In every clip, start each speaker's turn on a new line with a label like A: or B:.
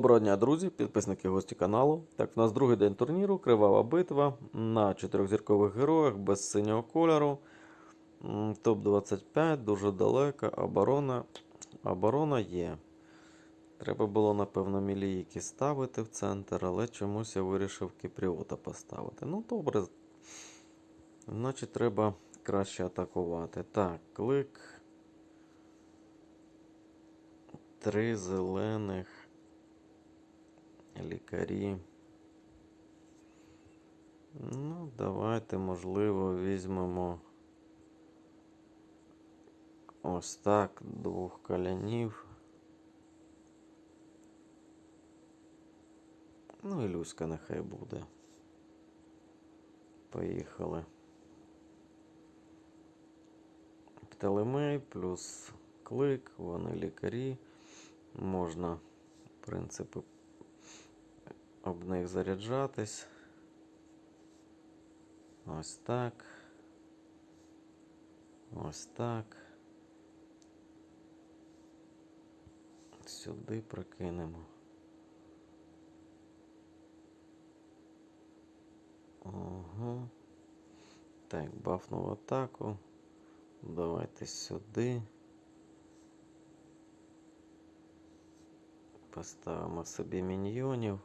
A: Доброго дня, друзі, підписники гості каналу. Так, в нас другий день турніру, кривава битва на чотирьохзіркових героях без синього кольору. Топ-25, дуже далека, оборона. Оборона є. Треба було, напевно, мілійки ставити в центр, але чомусь я вирішив Кіпріота поставити. Ну, добре. Значить, треба краще атакувати. Так, клик. Три зелених. Лікарі. Ну, давайте, можливо, візьмемо ось так, двох калянів. Ну і Люська нехай буде. Поїхали. Птолемей плюс клик, вони лікарі. Можна, в принципі, об них заряджатись. Ось так. Ось так. Сюди прокинемо. Ага. Так, бафнув атаку. Давайте сюди. Поставимо собі міньйонів.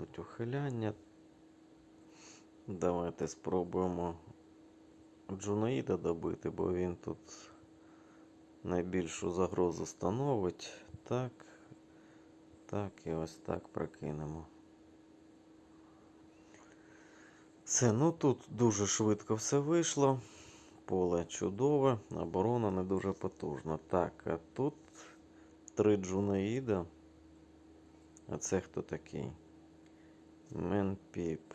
A: Будуть ухиляння. Давайте спробуємо Джунаїда добити, бо він тут найбільшу загрозу становить. Так, так і ось так прокинемо. Все, ну тут дуже швидко все вийшло. Поле чудове, оборона не дуже потужна. Так, а тут три джунаїда. А це хто такий? Менпіп.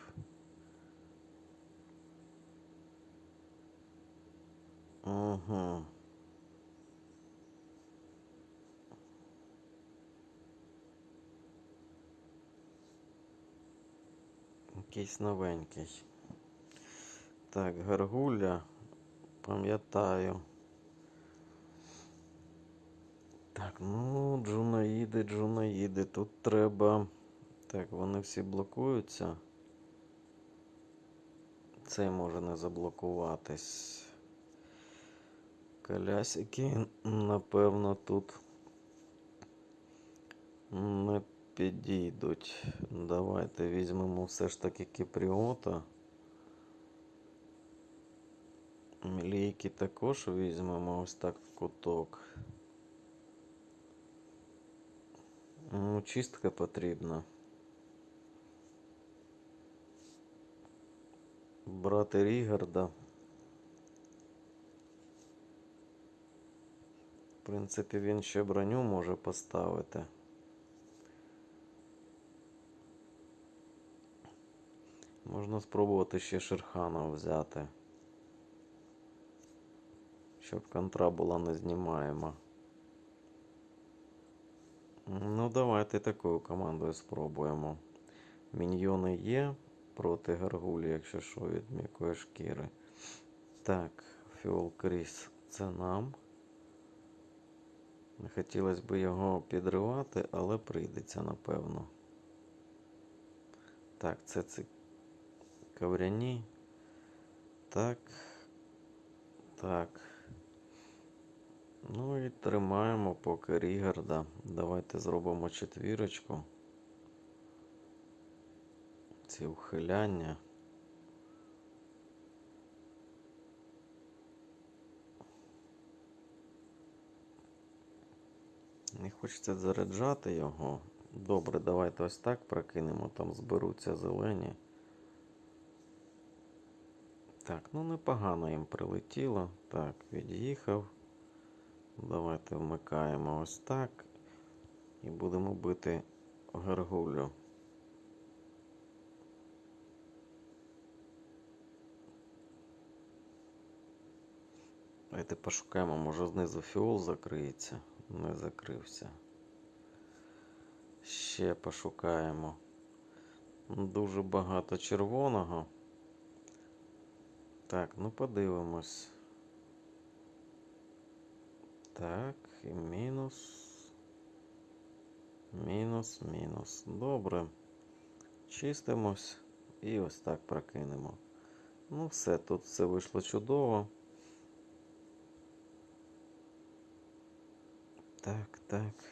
A: Ага. Якийсь новенький. Так, гаргуля. Пам'ятаю. Так, ну, джунаїди, джунаїди. Тут треба. Так, вони всі блокуються. Цей може не заблокуватись. Колясики, напевно, тут не підійдуть. Давайте візьмемо все ж таки кіпріота. Млійки також візьмемо ось так в куток. Ну, чистка потрібна. Брати Рігарда. В принципі, він ще броню може поставити. Можна спробувати ще Шерхана взяти. Щоб контра була не знімаєма. Ну, давайте такою командою спробуємо. Міньйони є проти Гаргулі, якщо що, від м'якої шкіри. Так, Фіол Кріс це нам. Не хотілося б його підривати, але прийдеться, напевно. Так, це ці ковряні. Так. Так. Ну і тримаємо поки Рігарда. Давайте зробимо четвірочку. Ці ухиляння. Не хочеться заряджати його. Добре, давайте ось так прокинемо, там зберуться зелені. Так, ну непогано їм прилетіло. Так, від'їхав. Давайте вмикаємо ось так. І будемо бити гаргулю. Давайте пошукаємо, може знизу фіол закриється. Не закрився. Ще пошукаємо. Дуже багато червоного. Так, ну подивимось. Так, і мінус. Мінус, мінус. Добре. Чистимось і ось так прокинемо. Ну, все, тут все вийшло чудово. Так, так.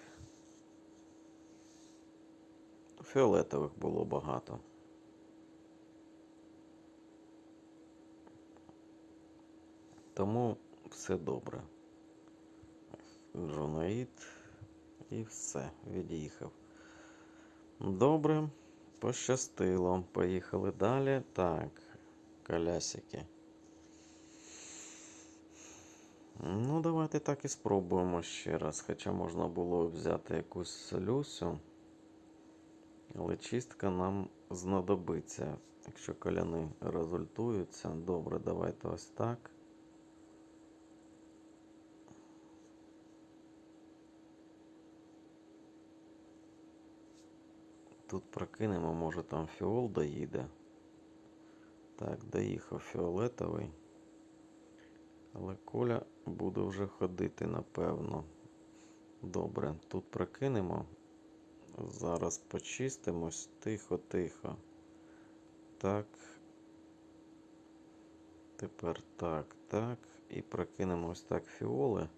A: Фіолетових було багато. Тому все добре. Джонаїд і все, від'їхав. Добре, пощастило. Поїхали далі. Так, колясики. Ну, давайте так і спробуємо ще раз. Хоча можна було взяти якусь Люсю. Але чистка нам знадобиться. Якщо коляни результуються. Добре, давайте ось так. Тут прокинемо, може там фіол доїде. Так, доїхав фіолетовий. Але Коля буде вже ходити, напевно. Добре, тут прокинемо. Зараз почистимось. Тихо-тихо. Так. Тепер так, так. І прокинемо ось так фіоли.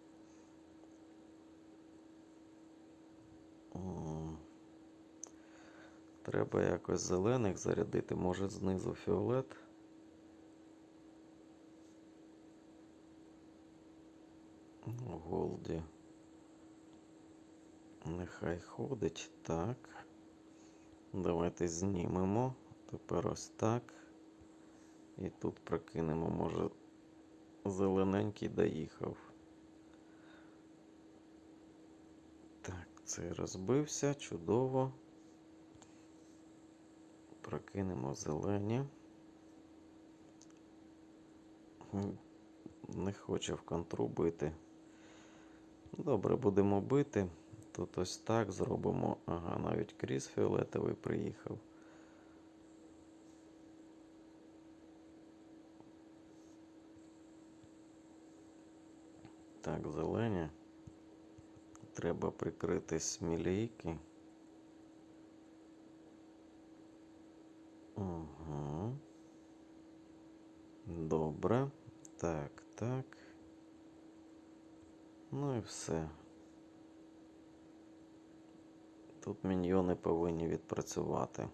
A: Треба якось зелених зарядити, може знизу фіолет. Голді. Нехай ходить. Так. Давайте знімемо. Тепер ось так. І тут прокинемо, може, зелененький доїхав. Так, цей розбився. Чудово. Прокинемо зелені. Не хоче в контру бити. Добре, будемо бити. Тут ось так зробимо. Ага, навіть кріс фіолетовий приїхав. Так, зелені. Треба прикрити смілійки. Угу. Добре. Так, так. Ну і все. Тут міньйони повинні відпрацювати.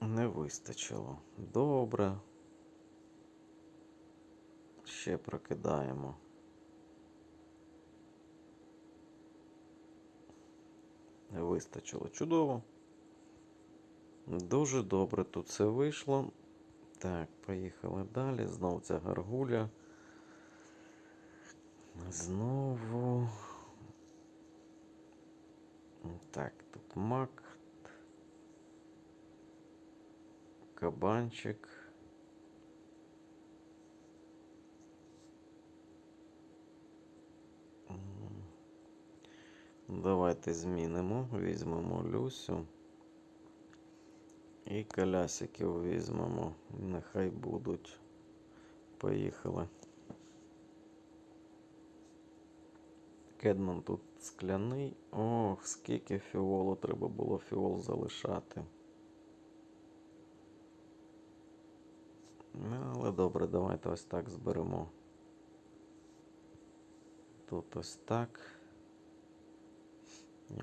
A: Не вистачило. Добре. Ще прокидаємо. Не вистачило. Чудово. Дуже добре тут все вийшло. Так, поїхали далі. Знову ця гаргуля. Знову. Так, тут мак. Кабанчик. Давайте змінимо. Візьмемо Люсю. І колясиків візьмемо. Нехай будуть. Поїхали. Кедман тут скляний. Ох, скільки фіолу треба було фіол залишати. Ну, але добре, давайте ось так зберемо. Тут ось так.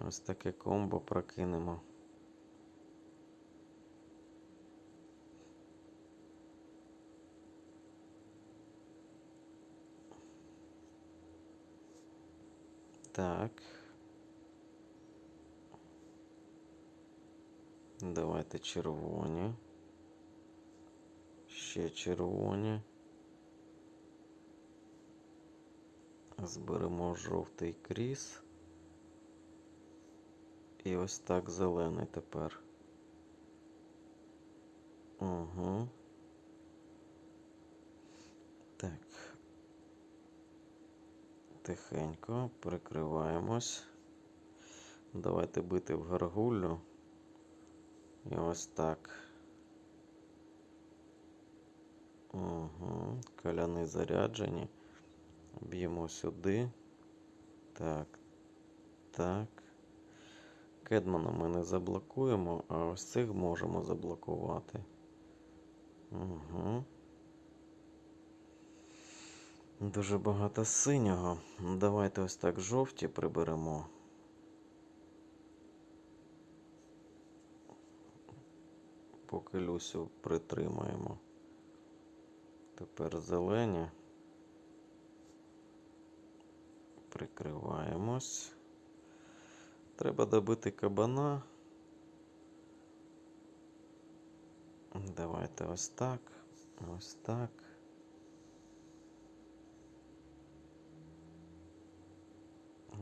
A: Ось таке комбо прокинемо. Так. Давайте червоні. Ще червоні. Зберемо жовтий кріс. І ось так зелений тепер. Угу. Так. Тихенько прикриваємось. Давайте бити в гаргулю. І ось так. Угу. Каляни заряджені. Б'ємо сюди. Так. Так. Кедмана ми не заблокуємо, а ось цих можемо заблокувати. Угу. Дуже багато синього. Давайте ось так жовті приберемо. Поки Люсю притримаємо. Тепер зелені. Прикриваємось. Треба добити кабана. Давайте ось так. Ось так.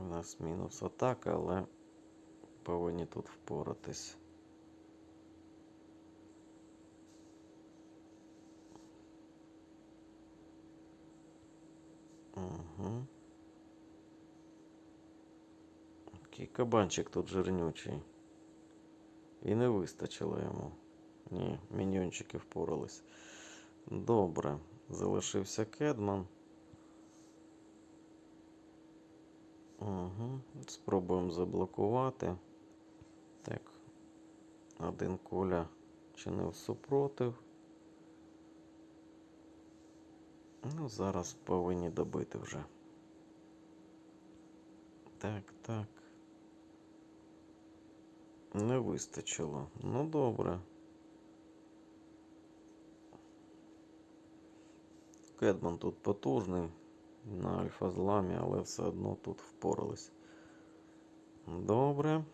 A: У нас мінус атака, але повинні тут впоратись. Угу. Такий кабанчик тут жирнючий. І не вистачило йому. Ні, міньйончики впорались. Добре. Залишився Кедман. Угу. Спробуємо заблокувати. Так. Один куля чинив супротив. Ну, зараз повинні добити вже. Так, так. Не вистачило. Ну добре. Кедман тут потужний на альфа зламі, але все одно тут впорались. Добре.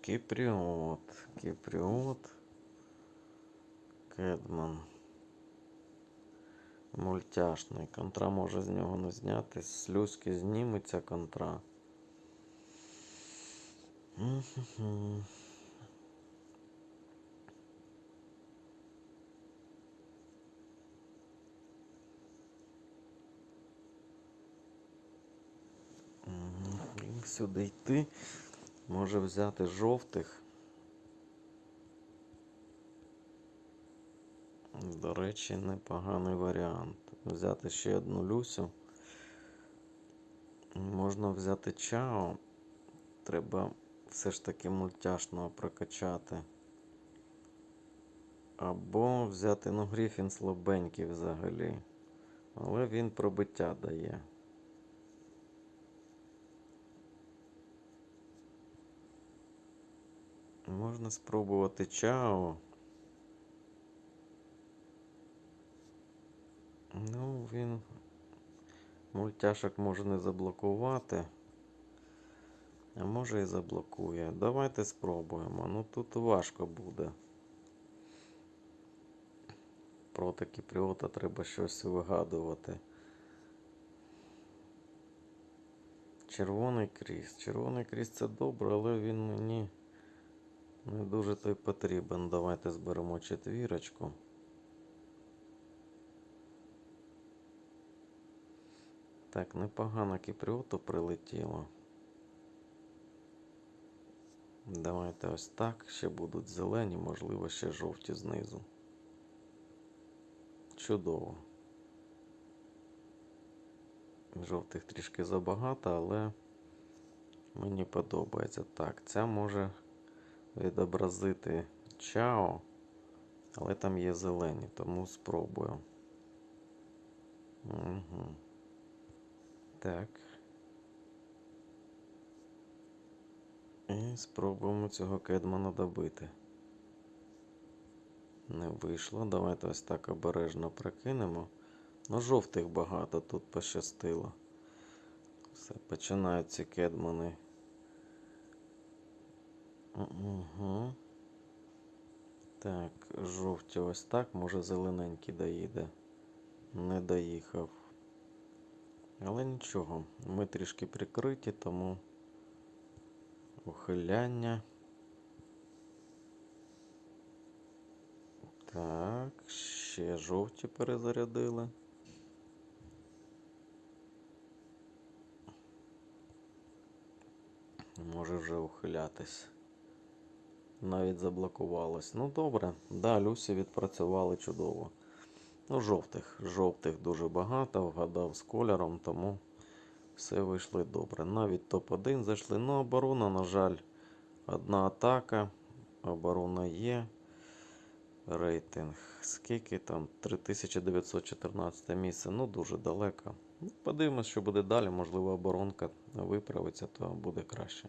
A: Кіпріот. Кіпріот. Кедман. Мультяшний. Контра може з нього не зняти. З люськи зніметься контра. Сюди йти. Може взяти жовтих. До речі, непоганий варіант. Взяти ще одну Люсю. Можна взяти Чао. Треба все ж таки мультяшного прокачати. Або взяти, ну, Гріфін слабенький взагалі. Але він пробиття дає. Можна спробувати Чао. Ну, він мультяшок може не заблокувати. А може і заблокує. Давайте спробуємо. Ну тут важко буде. Проти Кіпріота треба щось вигадувати. Червоний кріс. Червоний кріс це добре, але він мені не дуже той потрібен. Давайте зберемо четвірочку. Так, непогано Кіпріоту прилетіло. Давайте ось так. Ще будуть зелені, можливо, ще жовті знизу. Чудово. Жовтих трішки забагато, але мені подобається. Так, ця може відобразити чао, але там є зелені, тому спробую. Угу. Так. І спробуємо цього кедмана добити. Не вийшло. Давайте ось так обережно прокинемо. Ну, жовтих багато тут пощастило. Все, починають ці кедмани. Угу. Так, жовті ось так. Може зелененький доїде. Не доїхав. Але нічого, ми трішки прикриті, тому ухиляння. Так, ще жовті перезарядили. Може вже ухилятись. Навіть заблокувалось. Ну добре, да, Люсі відпрацювали чудово. Ну, жовтих. Жовтих дуже багато, вгадав з кольором, тому все вийшло добре. Навіть топ-1 зайшли. Ну, оборона, на жаль, одна атака. Оборона є. Рейтинг. Скільки там? 3914 місце. Ну, дуже далеко. Ну, Подивимось, що буде далі. Можливо, оборонка виправиться, то буде краще.